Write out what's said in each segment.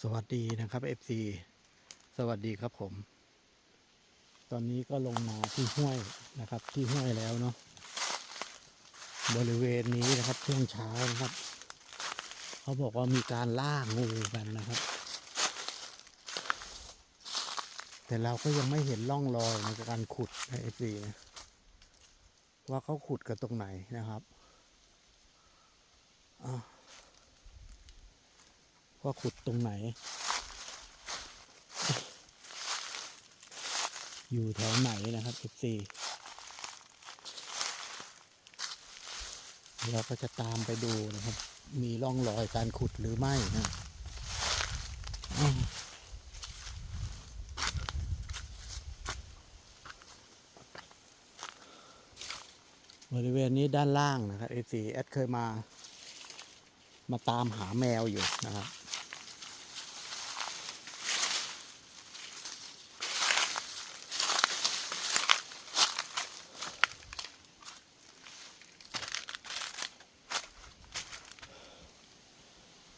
สวัสดีนะครับ FC สวัสดีครับผม ตอนนี้ก็ลงมาที่ห้วยนะครับ ที่ห้วยแล้วเนาะบริเวณนี้นะครับช่วงเช้านะครับ เขาบอกว่ามีการล่างูกันนะครับ แต่เราก็ยังไม่เห็นร่องรอยในการขุดใน FC นะว่าเขาขุดกันตรงไหนนะครับอ่า ว่าขุดตรงไหน อยู่แถวไหนนะครับ FC เราก็จะตามไปดูนะครับ มีร่องรอยการขุดหรือไม่นะบริเวณนี้ด้านล่างนะครับ FC แอดเคยมา มาตามหาแมวอยู่นะครับ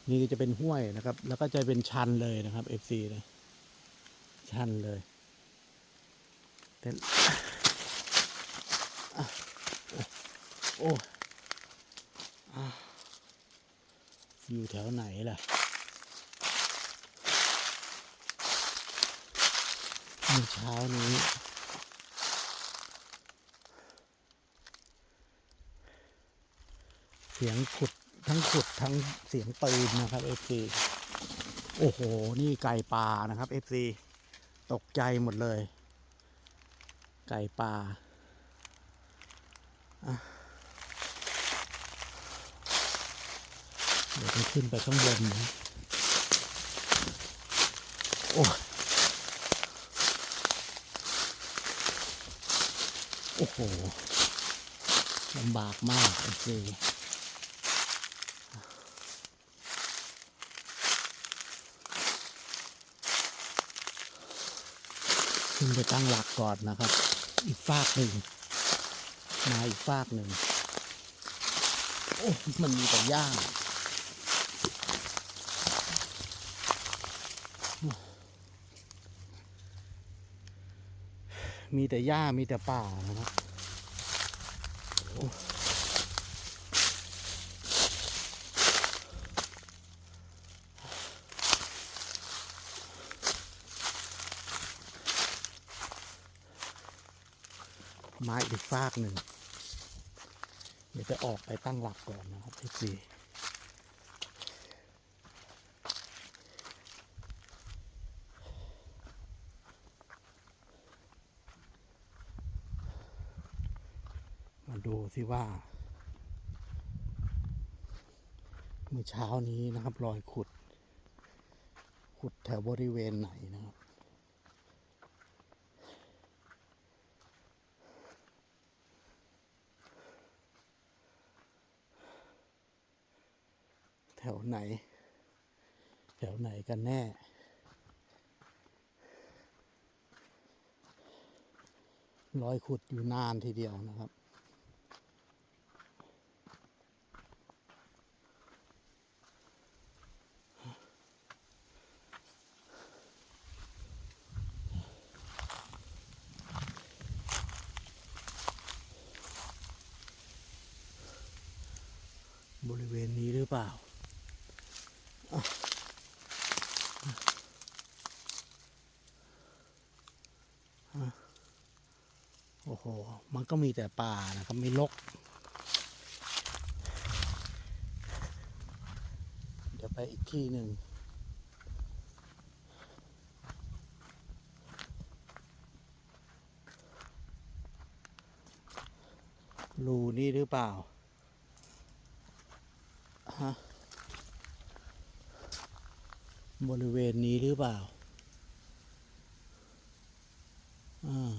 นี่จะเป็นห้วยนะครับ แล้วก็จะเป็นชันเลยนะครับ FC นะชันเลยแต่โอ้โอ้อะอยู่แถวไหนล่ะเมื่อเช้านี้เสียงขุด ทั้งขุดทั้งเสียงปืนนะครับ FC โอ้โห นี่ไก่ป่านะครับ FC ตกใจหมดเลย ไก่ป่าเดี๋ยวต้องขึ้นไปข้างบนนะโอ้โอ้โหลำบากมาก FC ขึ้นไปตั้งหลักก่อนนะครับ อีกฟากหนึ่งมาอีกฟากหนึ่งโอ้มันมีแต่หญ้ามีแต่หญ้ามีแต่ป่านะครับโอ้ มาอีกฟากหนึ่ง เดี๋ยวจะออกไปตั้งหลักก่อนนะครับที่สี่มาดูสิว่า เมื่อเช้านี้นะครับรอยขุด ขุดแถวบริเวณไหนนะครับ แถ วไหน แถวไหนกันแน่ รอยขุดอยู่นานทีเดียวนะครับบริเวณนี้หรือเปล่า โอ้โหมันก็มีแต่ป่านะครับไม่ลก เดี๋ยวไปอีกที่หนึ่งรูนี่หรือเปล่า ฮะ บริเวณนี้หรือเปล่า อ่า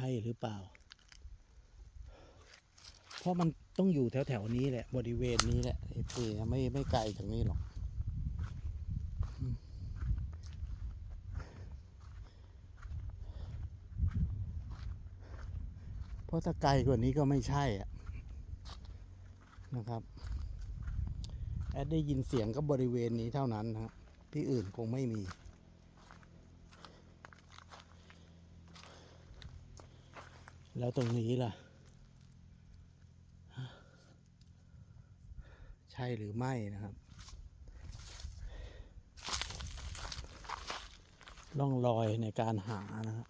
ช่หรือเปล่า เพราะมันต้องอยู่แถวแถวๆนี้แหละ บริเวณนี้แหละไอ้ปีไม่ไม่ไกลจากนี้หรอก เพราะถ้าไกลกว่านี้ก็ไม่ใช่อะนะครับ แอดได้ยินเสียงก็บริเวณนี้เท่านั้นนะครับที่อื่นคงไม่มี แล้วตรงนี้ล่ะ ใช่หรือไม่นะครับร่องรอยในการหานะครับ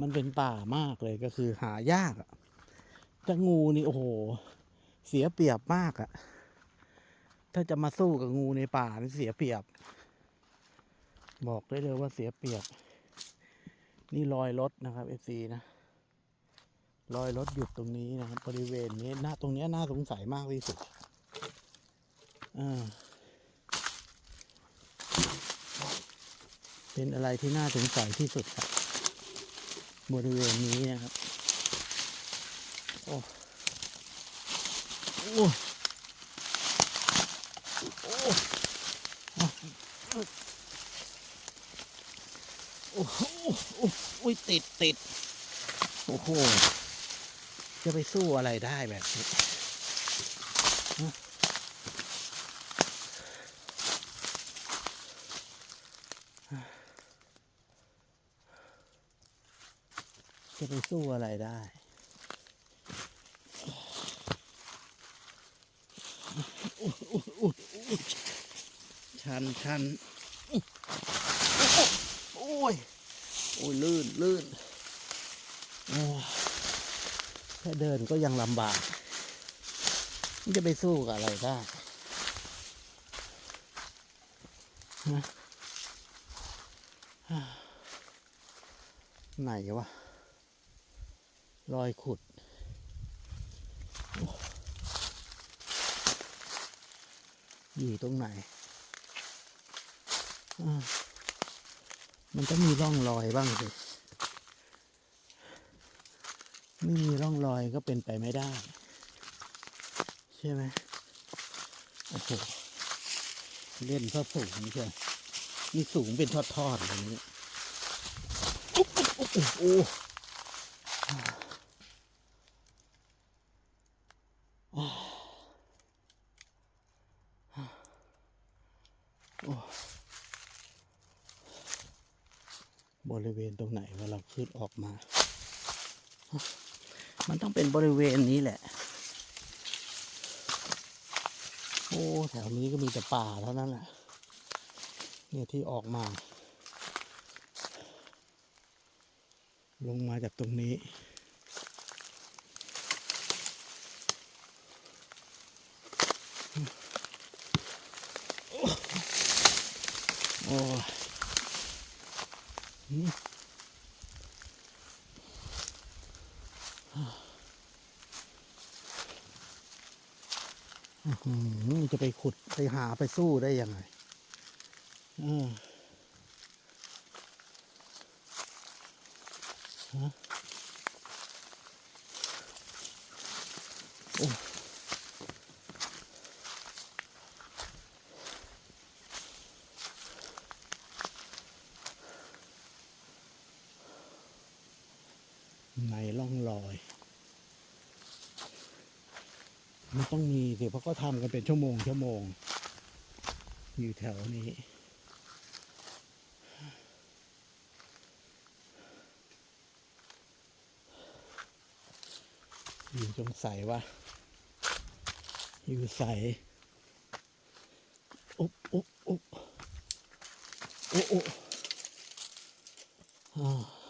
มันเป็นป่ามากเลยก็คือหายากอะแต่งูนี่โอ้โห เสียเปรียบมากอะถ้าจะมาสู้กับงูในป่านี่เสียเปรียบ บอกได้เลยว่าเสียเปรียบ นี่รอยรถนะครับ FC นะ รอยรถหยุดตรงนี้นะครับบริเวณนี้หน้าตรงนี้น่าสงสัยมากที่สุดเป็นอะไรที่น่าสงสัยที่สุดครับ บริเวณนี้นะครับ โอ้โอ้โอ้โอ้โหโอ้โอ้ติดติดโอ้โห จะไปสู้อะไรได้แบบนี้จะไปสู้อะไรได้ ชันชันโอ้ย โอ้ย ลื่นลื่นโอ้ย แค่เดินก็ยังลำบาก มันจะไปสู้กับอะไรได้ฮะไหนวะ รอยขุด อยู่ตรงไหน มันต้องมีร่องรอยบ้างสิ ไม่มีร่องรอยก็เป็นไปไม่ได้ ใช่ไหมโอ้โหเล่นซะสูงใช่นี่สูงเป็นทอดๆอย่างนี้โอ้โหบริเวณตรงไหนเว่าเราขึ้นออกมา มันต้องเป็นบริเวณนี้แหละ โอ้ แถวนี้ก็มีแต่ป่าเท่านั้นแหละเนี่ยที่ออกมา ลงมาจากตรงนี้โอ้ยอืมอื้อหือ จะไปขุดไปหาไปสู้ได้ยังไง อืมโอ้ในร่องรอย มันต้องมีสิเพราะ ก็ทำกันเป็นชั่วโมงชั่วโมง อยู่แถวนี้ อยู่สงสัยว่า อยู่ใสอุ๊บอุ๊บอุ๊บโอ้โอ้อ่า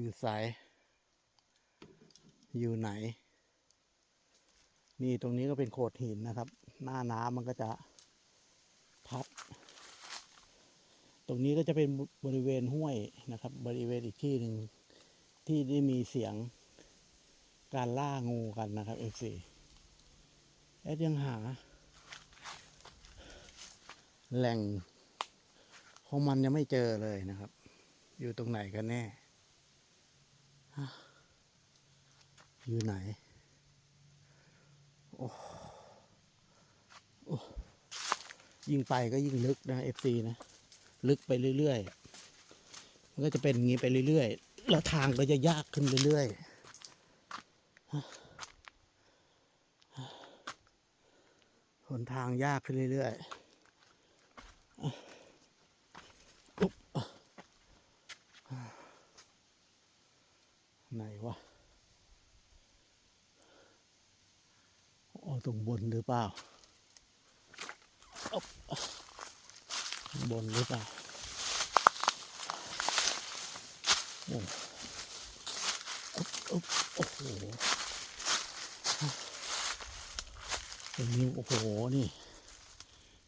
อยู่ใสอยู่ไหน นี่ตรงนี้ก็เป็นโขดหินนะครับ หน้าน้ำมันก็จะพัด ตรงนี้ก็จะเป็นบริเวณห้วยนะครับ บริเวณอีกที่หนึ่งที่ได้มีเสียงการล่างูกันนะครับเอฟซีแอดยังหา แหล่งของมันยังไม่เจอเลยนะครับ อยู่ตรงไหนกันแน่ อยู่ไหน โอ้โอ้ยิ่งไปก็ยิ่งลึกนะ FC นะ ลึกไปเรื่อยๆ มันก็จะเป็นอย่างนี้ไปเรื่อยๆ แล้วทางก็จะยากขึ้นเรื่อยๆ หนทางยากขึ้นเรื่อยๆอุ๊บไหนวะอ๋อ ตรงบนหรือเปล่า บนหรือเปล่าโอ้โอ้โหตรงนี้โอ้โห นี่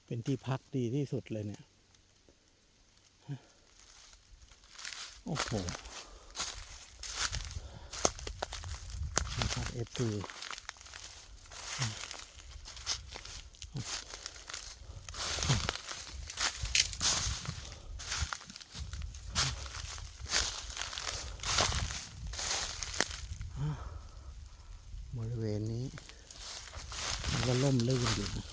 เป็นที่พักดีที่สุดเลยเนี่ย โอ้โหนะครับเอฟซี บริเวณนี้มันก็ล่มลื่นอยู่นะ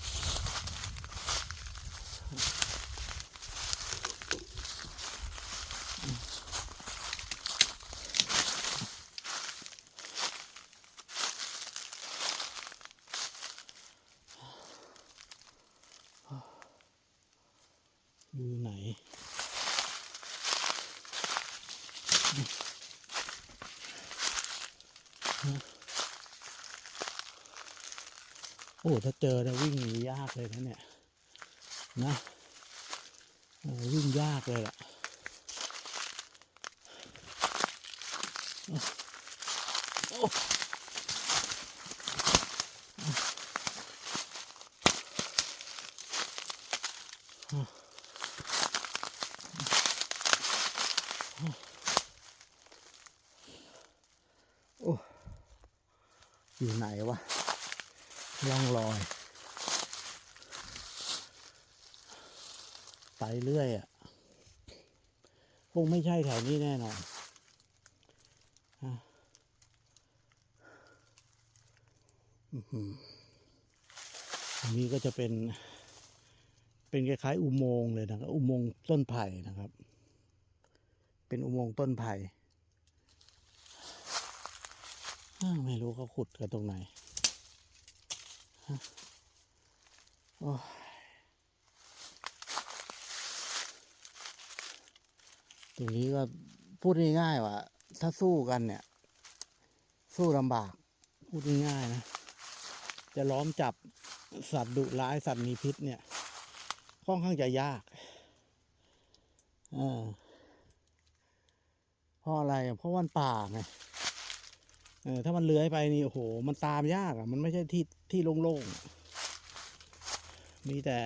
อยู่ไหน โอ้ถ้าเจอนะวิ่งหนียากเลยนะเนี่ยนะโอ้วิ่งยากเลยล่ะโอ้อยู่ไหนวะ ล่องลอย ไปเรื่อยอะ คงไม่ใช่แถวนี้แน่นอนอันนี้ก็จะเป็น เป็นคล้ายๆ อุโมงค์เลยนะครับ อุโมงค์ต้นไผ่นะครับ เป็นอุโมงค์ต้นไผ่ไม่รู้เขาขุดกันตรงไหน โอ้ตรงนี้ก็พูดง่ายๆว่า ถ้าสู้กันเนี่ย สู้ลำบาก พูดง่ายๆนะ จะล้อมจับสัตว์ดุร้ายสัตว์มีพิษเนี่ย ค่อนข้างจะยากเพราะอะไร เพราะวันป่าไง เออถ้ามันเลื้อยไปนี่โอ้โห มันตามยากอะ มันไม่ใช่ที่ที่โล่งๆ มีแต่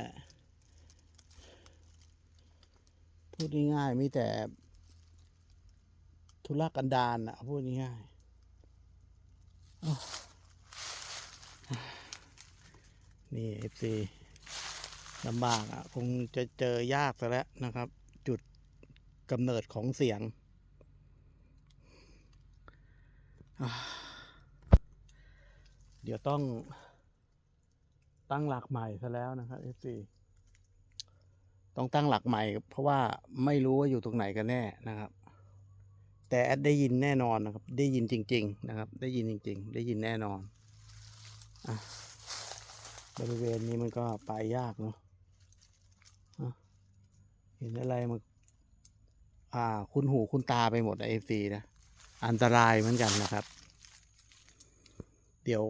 พูดง่ายๆ มีแต่ธุรกันดารอะ พูดง่ายๆนี่เอฟซีลำบากอะ คงจะเจอยากซะแล้วนะครับ จุดกำเนิดของเสียงอ่า เดี๋ยวต้องตั้งหลักใหม่ซะแล้วนะครับ FC ต้องตั้งหลักใหม่ เพราะว่าไม่รู้ว่าอยู่ตรงไหนกันแน่นะครับ แต่แอดได้ยินแน่นอนนะครับ ได้ยินจริง ๆ นะครับ ได้ยินจริง ๆ ได้ยินแน่นอนอะบริเวณนี้มันก็ไปยากเนาะอะเห็นอะไรมันอ่า คุณหูคุณตาไปหมดเอฟซีนะ อันตรายเหมือนกันนะครับ เดี๋ยว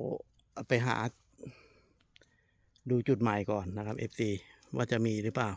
ไปหาดูจุดใหม่ก่อนนะครับ FC ว่าจะมีหรือเปล่า